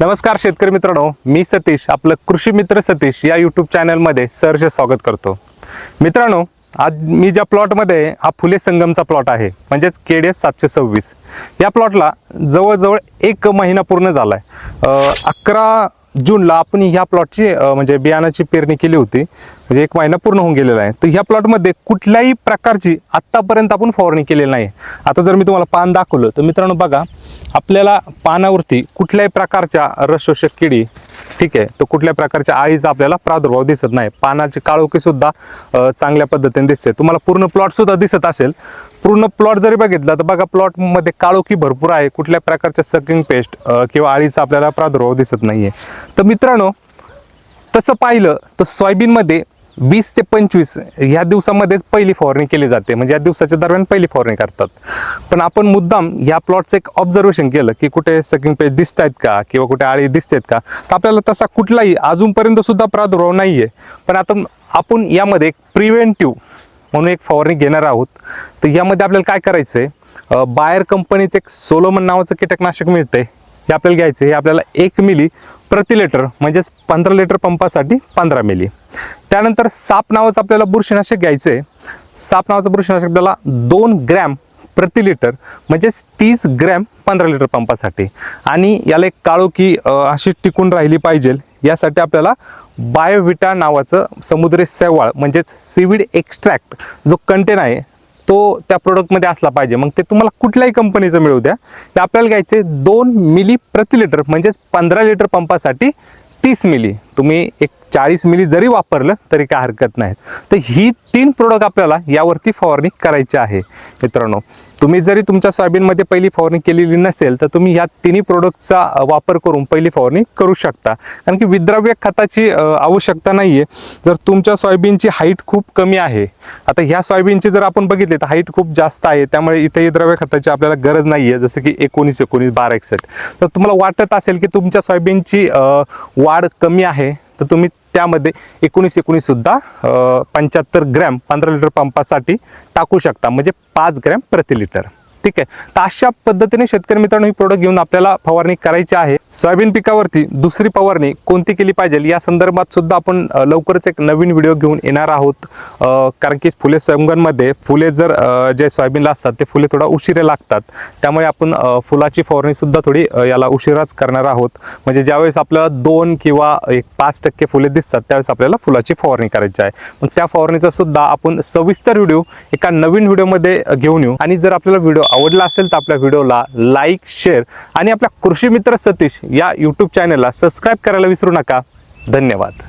नमस्कार शेतकरी मित्रांनो मी सतीश आपलं कृषी मित्र सतीश या यूट्यूब चॅनलमध्ये सहर्ष स्वागत करतो. मित्रांनो आज मी ज्या प्लॉटमध्ये हा फुले संगमचा प्लॉट आहे म्हणजेच के डी एस सातशे सव्वीस. या प्लॉटला जवळजवळ एक महिना पूर्ण झाला आहे अकरा जूनला आपण ह्या प्लॉटची म्हणजे बियाणाची पेरणी केली होती. म्हणजे एक महिना पूर्ण होऊन गेलेला आहे. तर ह्या प्लॉटमध्ये कुठल्याही प्रकारची आत्तापर्यंत आपण फवारणी केलेली नाही. आता जर मी तुम्हाला पान दाखवलं तर मित्रांनो बघा आपल्याला पानावरती कुठल्याही प्रकारच्या रसशोषक किडी ठीक आहे तर कुठल्या प्रकारच्या आळीचा आपल्याला प्रादुर्भाव दिसत नाही. पानाची काळोखी सुद्धा चांगल्या पद्धतीने दिसते. तुम्हाला पूर्ण प्लॉट सुद्धा दिसत असेल. पूर्ण प्लॉट जरी बघितला तर बघा प्लॉटमध्ये काळोखी भरपूर आहे. कुठल्या प्रकारच्या सकिंग पेस्ट किंवा आळीचा आपल्याला प्रादुर्भाव दिसत नाहीये. तर मित्रांनो तसं पाहिलं तर सोयाबीनमध्ये वीस ते पंचवीस ह्या दिवसामध्येच पहिली फवारणी केली जाते. म्हणजे या दिवसाच्या दरम्यान पहिली फवारणी करतात. पण आपण मुद्दाम ह्या प्लॉटचं एक ऑब्झर्वेशन केलं की कुठे सकिंग पेज दिसत आहेत का? किंवा कुठे आळी दिसत आहेत का? तर आपल्याला तसा कुठलाही अजूनपर्यंत सुद्धा प्रादुर्भाव नाही आहे पण आता आपण यामध्ये एक प्रिव्हेंटिव्ह म्हणून एक फवारणी घेणार आहोत. तर यामध्ये आपल्याला काय करायचं आहे बायर कंपनीचं एक सोलोमन नावाचं कीटकनाशक मिळते हे आपल्याला घ्यायचं हे आपल्याला एक मिली प्रति लिटर म्हणजेच पंधरा लिटर पंपासाठी पंधरा मिली. त्यानंतर साप नावाचं आपल्याला बुरशीनाशक घ्यायचं आहे साप नावाचं बुरशीनाशक आपल्याला दोन ग्रॅम प्रति लिटर म्हणजेच तीस ग्रॅम पंधरा लिटर पंपासाठी. आणि याला एक काळोखी अशी टिकून राहिली पाहिजे. यासाठी आपल्याला बायोविटा नावाचं समुद्री शैवाळ म्हणजेच सीविड एक्स्ट्रॅक्ट जो कंटेन आहे तो त्या प्रोडक्टमध्ये असला पाहिजे. मग ते तुम्हाला कुठल्याही कंपनीचं मिळू द्या. ते आपल्याला घ्यायचे दोन मिली प्रति लिटर म्हणजेच पंधरा लिटर पंपासाठी तीस मिली तुम्ही एक चाळीस मिली जरी वापरलं तरी काय हरकत नाही. तर ही तीन प्रोडक्ट आपल्याला यावरती फवारणी करायची आहे. मित्रांनो तुम्ही जरी तुमच्या सोयाबीनमध्ये पहिली फवारणी केलेली नसेल तर तुम्ही या तिन्ही प्रोडक्टचा वापर करून पहिली फवारणी करू शकता. कारण की विद्राव्य खताची आवश्यकता नाही आहे जर तुमच्या सोयाबीनची हाईट खूप कमी आहे आता ह्या सोयाबीनची जर आपण बघितली तर हाईट खूप जास्त आहे. त्यामुळे इथे द्रव्य खताची आपल्याला गरज नाही आहे जसं की एकोणीस एकोणीस बारा एकसष्ट. तर तुम्हाला वाटत असेल की तुमच्या सोयाबीनची वाढ कमी आहे तर तुम्ही त्यामध्ये एकोणीस एकोणीससुद्धा पंच्याहत्तर ग्रॅम पंधरा लिटर पंपासाठी टाकू शकता. म्हणजे पाच ग्रॅम प्रति लिटर. ठीक आहे. तर अशा पद्धतीने शेतकरी मित्रांनो ही प्रोडक्ट घेऊन आपल्याला फवारणी करायची आहे. सोयाबीन पिकावरती दुसरी फवारणी कोणती केली पाहिजे? या संदर्भात सुद्धा आपण लवकरच एक नवीन व्हिडिओ घेऊन येणार आहोत. कारण की फुले संगणमध्ये फुले जर जे सोयाबीनला असतात ते फुले थोडा उशिरे लागतात. त्यामुळे आपण फुलाची फवारणीसुद्धा थोडी याला उशिराच करणार आहोत. म्हणजे ज्यावेळेस आपल्याला दोन किंवा एक पाच टक्के फुले दिसतात त्यावेळेस आपल्याला फुलाची फवारणी करायची आहे. मग त्या फवारणीचा सुद्धा आपण सविस्तर व्हिडिओ एका नवीन व्हिडिओमध्ये घेऊन येऊ. आणि जर आपल्याला व्हिडिओ आवडला असेल तर आपल्या व्हिडिओला लाईक शेअर आणि आपल्या कृषी मित्र सतीश या यूट्यूब चॅनलला सबस्क्राईब करायला विसरू नका. धन्यवाद.